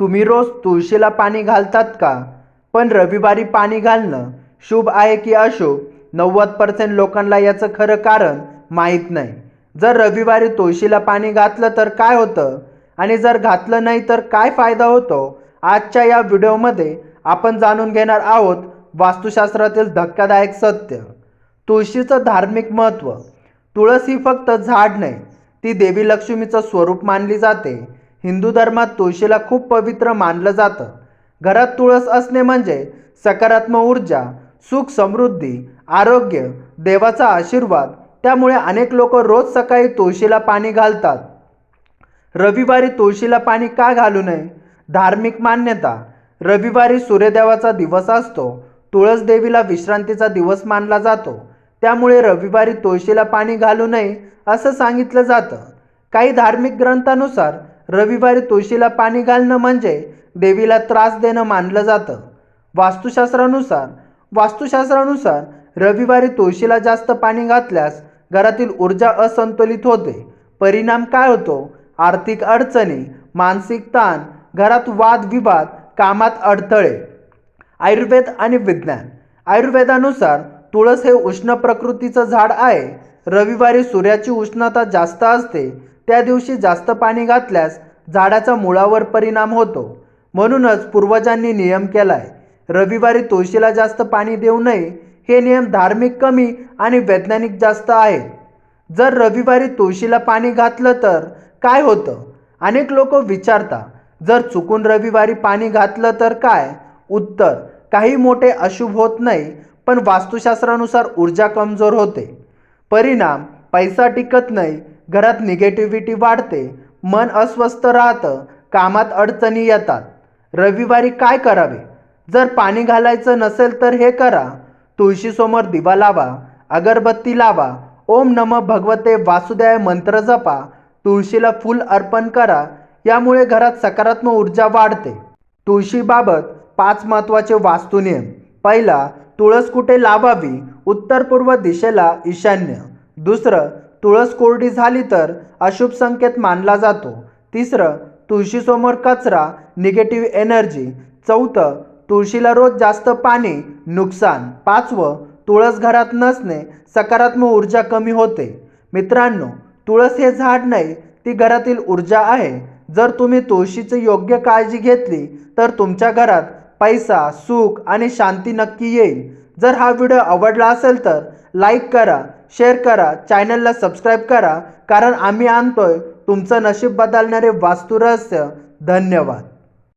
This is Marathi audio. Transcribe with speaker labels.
Speaker 1: तुम्ही रोज तुळशीला पाणी घालतात का? पण रविवारी पाणी घालणं शुभ आहे की अशुभ नव्वद पर्सेंट लोकांना याचं खरं कारण माहीत नाही. जर रविवारी तुळशीला पाणी घातलं तर काय होतं? आणि जर घातलं नाही तर काय फायदा होतो? आजच्या या व्हिडिओमध्ये आपण जाणून घेणार आहोत वास्तुशास्त्रातील धक्कादायक सत्य. तुळशीचं धार्मिक महत्त्व. तुळस ही फक्त झाड नाही ती देवी लक्ष्मीचं स्वरूप मानली जाते. हिंदू धर्मात तुळशीला खूप पवित्र मानलं जातं. घरात तुळस असणे म्हणजे सकारात्मक ऊर्जा सुख समृद्धी आरोग्य देवाचा आशीर्वाद. त्यामुळे अनेक लोक रोज सकाळी तुळशीला पाणी घालतात. रविवारी तुळशीला पाणी का घालू नये? धार्मिक मान्यता. रविवारी सूर्यदेवाचा दिवस असतो. तुळस देवीला विश्रांतीचा दिवस मानला जातो. त्यामुळे रविवारी तुळशीला पाणी घालू नये असं सांगितलं जातं. काही धार्मिक ग्रंथानुसार रविवारी तुळशीला पाणी घालणं म्हणजे देवीला त्रास देणं मानलं जातं. वास्तुशास्त्रानुसार वास्तुशास्त्रानुसार रविवारी तुळशीला जास्त पाणी घातल्यास घरातील ऊर्जा असंतुलित होते. परिणाम काय होतो? आर्थिक अडचणी मानसिक ताण घरात वादविवाद कामात अडथळे आयुर्वेद आणि विज्ञान. आयुर्वेदानुसार तुळस हे उष्ण प्रकृतीचं झाड आहे. रविवारी सूर्याची उष्णता जास्त असते त्या दिवशी जास्त पाणी घातल्यास झाडाचा मुळावर परिणाम होतो. म्हणूनच पूर्वजांनी नियम केला आहे रविवारी तुळशीला जास्त पाणी देऊ नये हे नियम धार्मिक कमी आणि वैज्ञानिक जास्त आहेत जर रविवारी तुळशीला पाणी घातलं तर काय होतं? अनेक लोक विचारता जर चुकून रविवारी पाणी घातलं तर काय? उत्तर काही मोठे अशुभ होत नाही पण वास्तुशास्त्रानुसार ऊर्जा कमजोर होते. परिणाम पैसा टिकत नाही घरात निगेटिव्हिटी वाढते मन अस्वस्थ राहतं कामात अडचणी येतात. रविवारी काय करावे? जर पाणी घालायचं नसेल तर हे करा. तुळशीसमोर दिवा लावा अगरबत्ती लावा ओम नम भगवते वासुदेव मंत्र जपा तुळशीला फूल अर्पण करा यामुळे घरात सकारात्मक ऊर्जा वाढते. तुळशीबाबत पाच महत्त्वाचे वास्तुनियम पहिला तुळस कुठे लावावी? उत्तर पूर्व दिशेला ईशान्य. दुसरं तुळस कोरडी झाली तर अशुभ संकेत मानला जातो. तिसरं तुळशीसमोर कचरा निगेटिव्ह एनर्जी चौथं तुळशीला रोज जास्त पाणी नुकसान. पाचवं तुळस घरात नसणे सकारात्मक ऊर्जा कमी होते. मित्रांनो तुळस हे झाड नाही ती घरातील ऊर्जा आहे. जर तुम्ही तुळशीची योग्य काळजी घेतली तर तुमच्या घरात पैसा सुख आणि शांती नक्की येईल. जर हा व्हिडिओ आवडला असेल तर लाईक करा शेअर करा चॅनलला सबस्क्राईब करा कारण आम्ही आणतोय. तुमचं नशीब बदलणारे वास्तुरहस्य धन्यवाद.